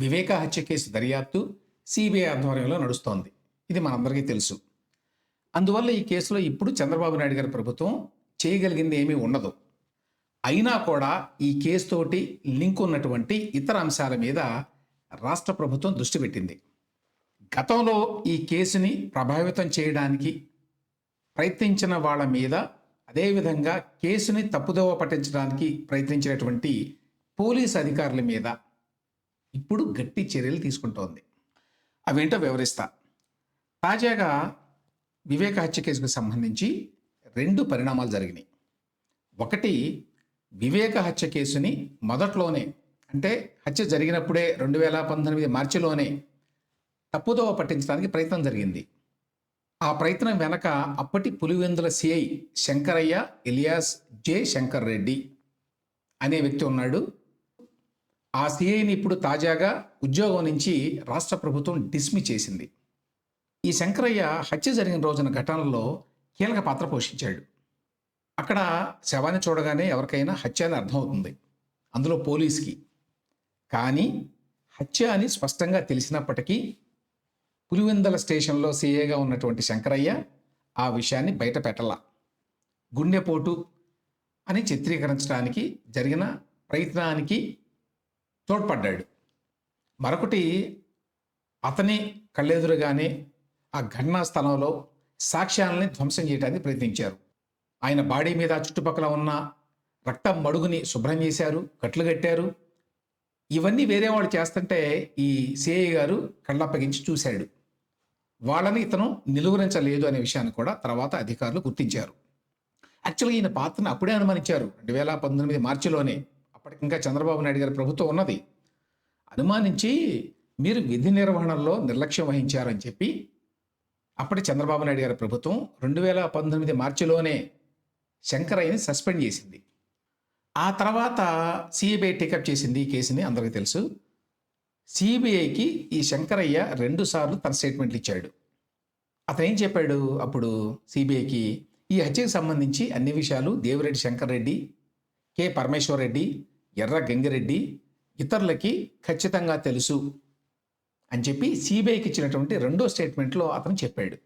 వివేక హత్య కేసు దర్యాప్తు సిబిఐ ఆధ్వర్యంలో నడుస్తోంది. ఇది మనందరికీ తెలుసు. అందువల్ల ఈ కేసులో ఇప్పుడు చంద్రబాబు నాయుడు గారి ప్రభుత్వం చేయగలిగింది ఏమీ ఉండదు. అయినా కూడా ఈ కేసుతోటి లింక్ ఉన్నటువంటి ఇతర అంశాల మీద రాష్ట్ర ప్రభుత్వం దృష్టి పెట్టింది. గతంలో ఈ కేసుని ప్రభావితం చేయడానికి ప్రయత్నించిన వాళ్ళ మీద అదేవిధంగా కేసుని తప్పుదోవ పట్టించడానికి ప్రయత్నించినటువంటి పోలీస్ అధికారుల మీద ఇప్పుడు గట్టి చర్యలు తీసుకుంటోంది. అవేంటో వివరిస్తా. తాజాగా వివేక హత్య కేసుకు సంబంధించి రెండు పరిణామాలు జరిగినాయి. ఒకటి వివేక హత్య కేసుని మొదట్లోనే అంటే హత్య జరిగినప్పుడే రెండు వేల పంతొమ్మిది మార్చిలోనే తప్పుదోవ పట్టించడానికి ప్రయత్నం జరిగింది. ఆ ప్రయత్నం వెనక అప్పటి Pulivendula CI Shankaraiah alias J Shankar Reddy అనే వ్యక్తి ఉన్నాడు. ఆ సిఐని ఇప్పుడు తాజాగా ఉద్యోగం నుంచి రాష్ట్ర ప్రభుత్వం డిస్మి చేసింది. ఈ శంకరయ్య హత్య జరిగిన రోజున ఘటనలో కీలక పాత్ర పోషించాడు. అక్కడ శవాన్ని చూడగానే ఎవరికైనా హత్య అని అర్థమవుతుంది. అందులో పోలీస్కి. కానీ హత్య అని స్పష్టంగా తెలిసినప్పటికీ పులివెందల స్టేషన్లో సీఏగా ఉన్నటువంటి శంకరయ్య ఆ విషయాన్ని బయట పెట్టలా. గుండెపోటు అని చిత్రీకరించడానికి జరిగిన ప్రయత్నానికి తోడ్పడ్డాడు. మరొకటి అతని కళ్ళెదురుగానే ఆ ఘటనా స్థలంలో సాక్ష్యాలని ధ్వంసం చేయడానికి ప్రయత్నించారు. ఆయన బాడీ మీద చుట్టుపక్కల ఉన్న రక్తం మడుగుని శుభ్రం చేశారు కట్లు కట్టారు. ఇవన్నీ వేరే వాళ్ళు చేస్తుంటే ఈ సిఐ గారు కళ్ళప్పగించి చూశాడు. వాళ్ళని ఇతను నిలువరించలేదు అనే విషయాన్ని కూడా తర్వాత అధికారులు గుర్తించారు. యాక్చువల్గా ఈయన పాత్రను అప్పుడే అనుమానించారు. రెండు వేల పంతొమ్మిది మార్చిలోనే అప్పటికి ఇంకా చంద్రబాబు నాయుడు గారి ప్రభుత్వం ఉన్నది. అనుమానించి మీరు విధి నిర్వహణలో నిర్లక్ష్యం వహించారని చెప్పి అప్పటి చంద్రబాబు నాయుడు గారి ప్రభుత్వం రెండు వేల పంతొమ్మిది మార్చిలోనే శంకరయ్యని సస్పెండ్ చేసింది. ఆ తర్వాత సిబిఐ టేకప్ చేసింది ఈ కేసుని అందరికీ తెలుసు. సిబిఐకి ఈ శంకరయ్య రెండుసార్లు తన స్టేట్మెంట్లు ఇచ్చాడు. అతను ఏం చెప్పాడు? అప్పుడు సిబిఐకి ఈ హత్యకు సంబంధించి అన్ని విషయాలు దేవిరెడ్డి శంకర్ రెడ్డి కె పరమేశ్వర్ రెడ్డి ఎర్ర గంగిరెడ్డి ఇతరులకి ఖచ్చితంగా తెలుసు అని చెప్పి సిబిఐకి ఇచ్చినటువంటి రెండో స్టేట్మెంట్లో అతను చెప్పాడు.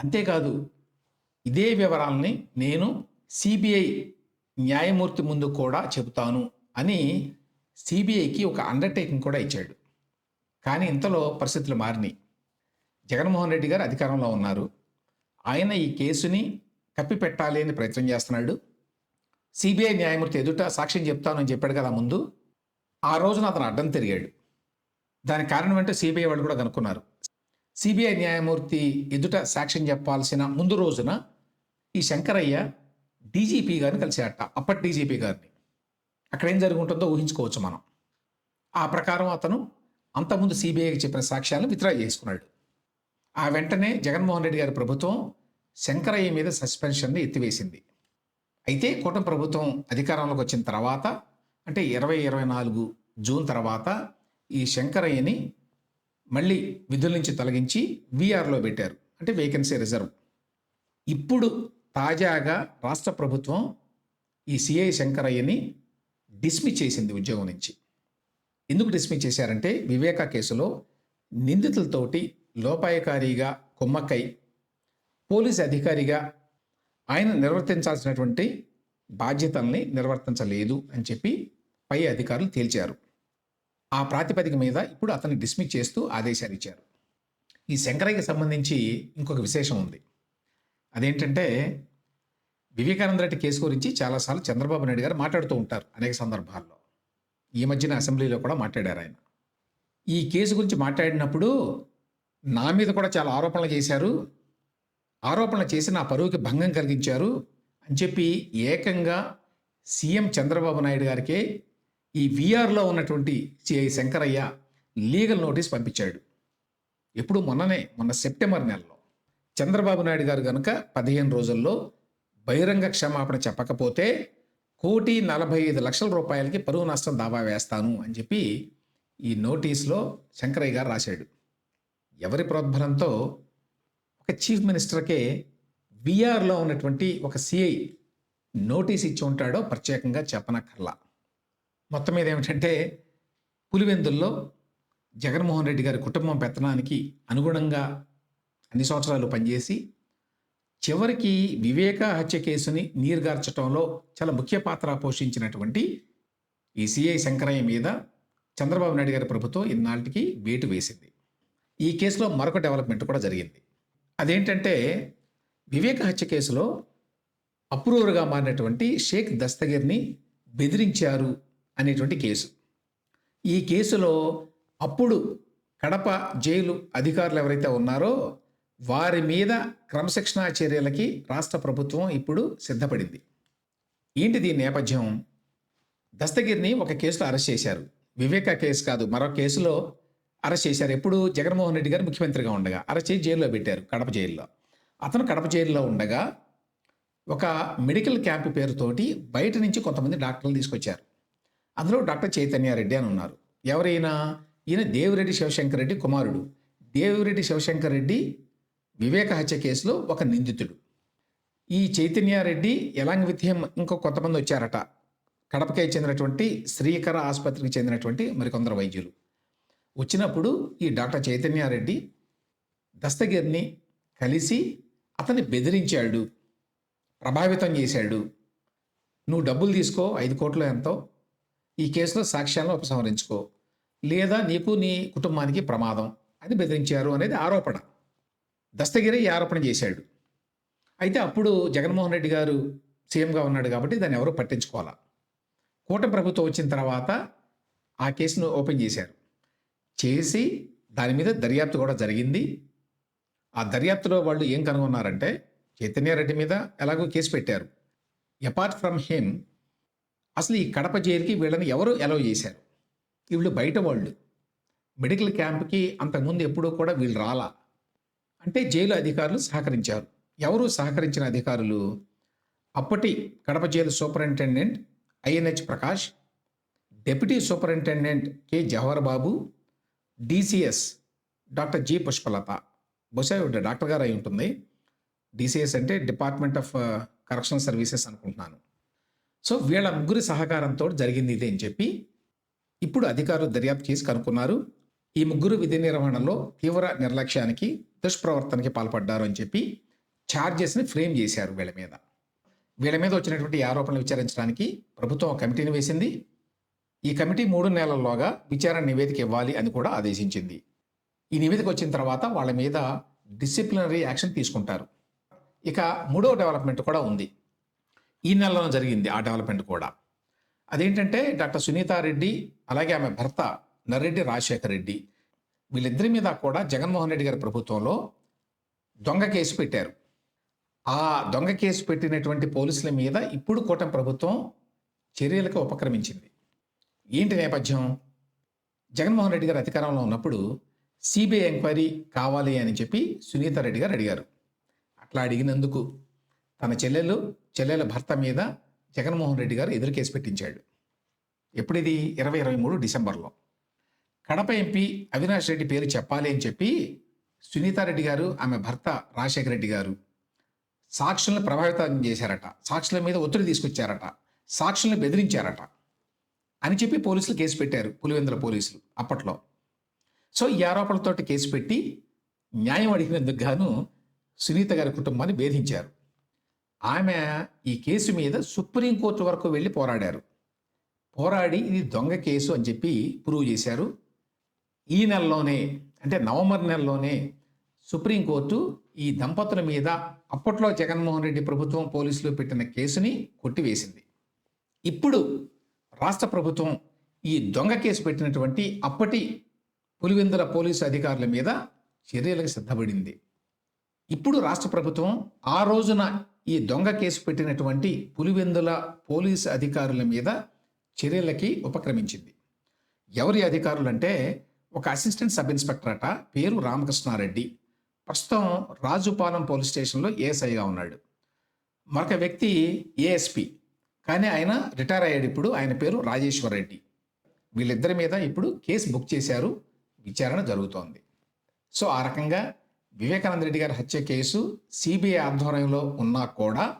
అంతేకాదు ఇదే వివరాలని నేను సిబిఐ న్యాయమూర్తి ముందు కూడా చెబుతాను అని సిబిఐకి ఒక అండర్టేకింగ్ కూడా ఇచ్చాడు. కానీ ఇంతలో పరిస్థితులు మారినాయి. జగన్మోహన్ రెడ్డి గారు అధికారంలో ఉన్నారు. ఆయన ఈ కేసుని కప్పిపెట్టాలి అని ప్రయత్నం చేస్తున్నాడు. సిబిఐ న్యాయమూర్తి ఎదుట సాక్ష్యం చెప్తానని చెప్పాడు కదా ముందు ఆ రోజున అతను అడ్డం తిరిగాడు. దానికి కారణం ఏంటో సిబిఐ వాళ్ళు కూడా కనుక్కున్నారు. సిబిఐ న్యాయమూర్తి ఎదుట సాక్ష్యం చెప్పాల్సిన ముందు రోజున ఈ శంకరయ్య డీజీపీ గారిని కలిసేట అప్పటి డీజీపీ గారిని. అక్కడ ఏం జరుగుంటుందో ఊహించుకోవచ్చు మనం. ఆ ప్రకారం అతను అంతకుముందు సిబిఐకి చెప్పిన సాక్ష్యాలను విత్డ్రా చేసుకున్నాడు. ఆ వెంటనే జగన్మోహన్ రెడ్డి గారి ప్రభుత్వం శంకరయ్య మీద సస్పెన్షన్ని ఎత్తివేసింది. అయితే కూటమి ప్రభుత్వం అధికారంలోకి వచ్చిన తర్వాత అంటే ఇరవై ఇరవై నాలుగు జూన్ తర్వాత ఈ శంకరయ్యని మళ్ళీ విధుల నుంచి తొలగించి వీఆర్లో పెట్టారు. అంటే వేకెన్సీ రిజర్వ్. ఇప్పుడు తాజాగా రాష్ట్ర ప్రభుత్వం ఈ సిఐ శంకరయ్యని డిస్మిస్ చేసింది ఉద్యోగం నుంచి. ఎందుకు డిస్మిస్ చేశారంటే వివేక కేసులో నిందితులతోటి లోపాయకారిగా కుమ్మక్కై పోలీస్ అధికారిగా ఆయన నిర్వర్తించాల్సినటువంటి బాధ్యతల్ని నిర్వర్తించలేదు అని చెప్పి పై అధికారులు తేల్చారు. ఆ ప్రాతిపదిక మీద ఇప్పుడు అతన్ని డిస్మిస్ చేస్తూ ఆదేశాలు ఇచ్చారు. ఈ శంకరయ్యకి సంబంధించి ఇంకొక విశేషం ఉంది. అదేంటంటే వివేకానంద రెడ్డి కేసు గురించి చాలాసార్లు చంద్రబాబు నాయుడు గారు మాట్లాడుతూ ఉంటారు అనేక సందర్భాల్లో. ఈ మధ్యన అసెంబ్లీలో కూడా మాట్లాడారు ఆయన. ఈ కేసు గురించి మాట్లాడినప్పుడు నా మీద కూడా చాలా ఆరోపణలు చేశారు. ఆరోపణ చేసి నా పరువుకి భంగం కలిగించారు అని చెప్పి ఏకంగా సీఎం చంద్రబాబు నాయుడు గారికే ఈ విఆర్లో ఉన్నటువంటి సిఐ శంకరయ్య లీగల్ నోటీస్ పంపించాడు. ఎప్పుడు మొన్ననే మొన్న సెప్టెంబర్ నెలలో. చంద్రబాబు నాయుడు గారు కనుక పదిహేను రోజుల్లో బహిరంగ క్షమాపణ చెప్పకపోతే కోటి నలభై ఐదు లక్షల రూపాయలకి పరువు నష్టం దావా వేస్తాను అని చెప్పి ఈ నోటీస్లో శంకరయ్య గారు రాశాడు. ఎవరి ప్రోద్బలంతో ఒక చీఫ్ మినిస్టర్కే విఆర్లో ఉన్నటువంటి ఒక సిఐ నోటీస్ ఇచ్చి ఉంటాడో ప్రత్యేకంగా చెప్పనక్కర్లా. మొత్తం మీద ఏమిటంటే పులివెందుల్లో జగన్మోహన్ రెడ్డి గారి కుటుంబం పెత్తనానికి అనుగుణంగా అన్ని సంవత్సరాలు పనిచేసి చివరికి వివేక హత్య కేసుని నీరుగార్చడంలో చాలా ముఖ్య పాత్ర పోషించినటువంటి ఈ సిఐ శంకరయ్య మీద చంద్రబాబు నాయుడు గారి ప్రభుత్వం ఇన్నాళ్ళకి వేటు వేసింది. ఈ కేసులో మరొక డెవలప్మెంట్ కూడా జరిగింది. అదేంటంటే వివేక హత్య కేసులో అప్రూవర్గా మారినటువంటి షేక్ దస్తగిర్ని బెదిరించారు అనేటువంటి కేసు. ఈ కేసులో అప్పుడు కడప జైలు అధికారులు ఎవరైతే ఉన్నారో వారి మీద క్రమశిక్షణా చర్యలకి రాష్ట్ర ప్రభుత్వం ఇప్పుడు సిద్ధపడింది. ఏంటి దీని నేపథ్యం? దస్తగిరిని ఒక కేసులో అరెస్ట్ చేశారు. వివేక కేసు కాదు మరో కేసులో అరెస్ట్ చేశారు. ఎప్పుడు జగన్మోహన్ రెడ్డి గారు ముఖ్యమంత్రిగా ఉండగా అరెస్ట్ చేసి జైల్లో పెట్టారు కడప జైల్లో. అతను కడప జైల్లో ఉండగా ఒక మెడికల్ క్యాంప్ పేరుతోటి బయట నుంచి కొంతమంది డాక్టర్లు తీసుకొచ్చారు. అందులో డాక్టర్ చైతన్యారెడ్డి అని ఉన్నారు. ఎవరైనా? ఈయన దేవిరెడ్డి శివశంకర్ రెడ్డి కుమారుడు. దేవిరెడ్డి శివశంకర్ రెడ్డి వివేక హత్య కేసులో ఒక నిందితుడు. ఈ చైతన్యారెడ్డి ఎలాంగ్ విత్ హిమ్ ఇంకో కొంతమంది వచ్చారట. కడపకే చెందినటువంటి శ్రీకర ఆసుపత్రికి చెందినటువంటి మరికొందరు వైద్యులు. వచ్చినప్పుడు ఈ డాక్టర్ చైతన్యారెడ్డి దస్తగిరిని కలిసి అతన్ని బెదిరించాడు ప్రభావితం చేశాడు. నువ్వు డబ్బులు తీసుకో ఐదు కోట్లు ఎంతో. ఈ కేసులో సాక్ష్యాలను ఉపసంహరించుకో. లేదా నీకు నీ కుటుంబానికి ప్రమాదం అని బెదిరించారు అనేది ఆరోపణ. దస్తగిరి ఈ ఆరోపణ చేశాడు. అయితే అప్పుడు జగన్మోహన్ రెడ్డి గారు సీఎంగా ఉన్నాడు కాబట్టి దాన్ని ఎవరూ పట్టించుకోవాలా? కూటమి ప్రభుత్వం వచ్చిన తర్వాత ఆ కేసును ఓపెన్ చేశారు. చేసి దాని మీద దర్యాప్తు కూడా జరిగింది. ఆ దర్యాప్తులో వాళ్ళు ఏం కనుగొన్నారంటే చైతన్యారెడ్డి మీద ఎలాగో కేసు పెట్టారు. అపార్ట్ ఫ్రమ్ హిమ్ అసలు ఈ కడప జైలుకి వీళ్ళని ఎవరు అలౌ చేశారు? వీళ్ళు బయట వాళ్ళు. మెడికల్ క్యాంప్కి అంతకుముందు ఎప్పుడూ కూడా వీళ్ళు రాలా? అంటే జైలు అధికారులు సహకరించారు. ఎవరు సహకరించిన అధికారులు? అప్పటి Kadapa jail superintendent INH Prakash deputy superintendent K Jawahar Babu DCS doctor G Pushpalatha బహుశా డాక్టర్ గారు అయి ఉంటుంది. డిసిఎస్ అంటే డిపార్ట్మెంట్ ఆఫ్ కరెక్షనల్ సర్వీసెస్ అనుకుంటున్నాను. సో వీళ్ళ ముగ్గురి సహకారంతో జరిగింది ఇది అని చెప్పి ఇప్పుడు అధికారులు దర్యాప్తు చేసి కనుక్కున్నారు. ఈ ముగ్గురు విధి నిర్వహణలో తీవ్ర నిర్లక్ష్యానికి దుష్ప్రవర్తనకి పాల్పడ్డారు అని చెప్పి ఛార్జెస్ని ఫ్రేమ్ చేశారు వీళ్ళ మీద. వీళ్ళ మీద వచ్చినటువంటి ఆరోపణలు విచారించడానికి ప్రభుత్వం కమిటీని వేసింది. ఈ కమిటీ మూడు నెలల్లోగా విచారణ నివేదిక ఇవ్వాలి అని కూడా ఆదేశించింది. ఈ నివేదిక వచ్చిన తర్వాత వాళ్ళ మీద డిసిప్లినరీ యాక్షన్ తీసుకుంటారు. ఇక మూడో డెవలప్మెంట్ కూడా ఉంది. ఈ నెలలో జరిగింది ఆ డెవలప్మెంట్ కూడా. అదేంటంటే డాక్టర్ సునీతారెడ్డి అలాగే ఆమె భర్త నర్రెడ్డి రాజశేఖర్ రెడ్డి వీళ్ళిద్దరి మీద కూడా జగన్మోహన్ రెడ్డి గారి ప్రభుత్వంలో దొంగ కేసు పెట్టారు. ఆ దొంగ కేసు పెట్టినటువంటి పోలీసుల మీద ఇప్పుడు కూటమి ప్రభుత్వం చర్యలకు ఉపక్రమించింది. ఏంటి నేపథ్యం? జగన్మోహన్ రెడ్డి గారు అధికారంలో ఉన్నప్పుడు సిబిఐ ఎంక్వైరీ కావాలి అని చెప్పి సునీత రెడ్డి గారు అడిగారు. అట్లా అడిగినందుకు తన చెల్లెలు చెల్లెల భర్త మీద జగన్మోహన్ రెడ్డి గారు ఎదురు కేసు పెట్టించాడు. ఎప్పుడిది? ఇరవై ఇరవై మూడు డిసెంబర్లో. కడప ఎంపీ అవినాష్ రెడ్డి పేరు చెప్పాలి అని చెప్పి సునీతారెడ్డి గారు ఆమె భర్త రాజశేఖర రెడ్డి గారు సాక్షులను ప్రభావితం చేశారట. సాక్షుల మీద ఒత్తిడి తీసుకొచ్చారట. సాక్షులను బెదిరించారట. అని చెప్పి పోలీసులు కేసు పెట్టారు. పులివెందుల పోలీసులు అప్పట్లో. సో ఈ ఆరోపణలతోటి కేసు పెట్టి న్యాయం అడిగినందుకు గాను సునీత గారి కుటుంబాన్ని వేధించారు. ఆమె ఈ కేసు మీద సుప్రీంకోర్టు వరకు వెళ్ళి పోరాడారు. పోరాడి ఇది దొంగ కేసు అని చెప్పి ప్రూవ్ చేశారు. ఈ నెలలోనే అంటే నవంబర్ నెలలోనే సుప్రీంకోర్టు ఈ దంపతుల మీద అప్పట్లో జగన్మోహన్ రెడ్డి ప్రభుత్వం పోలీసులు పెట్టిన కేసుని కొట్టివేసింది. ఇప్పుడు రాష్ట్ర ప్రభుత్వం ఈ దొంగ కేసు పెట్టినటువంటి అప్పటి పులివెందుల పోలీసు అధికారుల మీద చర్యలకు సిద్ధపడింది. ఇప్పుడు రాష్ట్ర ప్రభుత్వం ఆ రోజున ఈ దొంగ కేసు పెట్టినటువంటి పులివెందుల పోలీసు అధికారుల మీద చర్యలకి ఉపక్రమించింది. ఎవరి అధికారులు అంటే ఒక అసిస్టెంట్ సబ్ ఇన్స్పెక్టర్ అట పేరు రామకృష్ణారెడ్డి. ప్రస్తుతం రాజుపాలెం పోలీస్ స్టేషన్లో ఏఎస్ఐగా ఉన్నాడు. మరొక వ్యక్తి ఏఎస్పి కానీ ఆయన రిటైర్ అయ్యాడు ఇప్పుడు. ఆయన పేరు రాజేశ్వర్ రెడ్డి. వీళ్ళిద్దరి మీద ఇప్పుడు కేసు బుక్ చేశారు. విచారణ జరుగుతోంది. సో ఆ రకంగా వివేకానంద రెడ్డి గారి హత్య కేసు సిబిఐ ఆధ్వర్యంలో ఉన్నా కూడా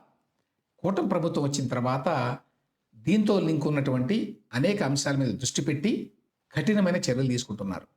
కూటమి ప్రభుత్వం వచ్చిన తర్వాత దీంతో లింక్ ఉన్నటువంటి అనేక అంశాల మీద దృష్టి పెట్టి కఠినమైన చర్యలు తీసుకుంటున్నారు.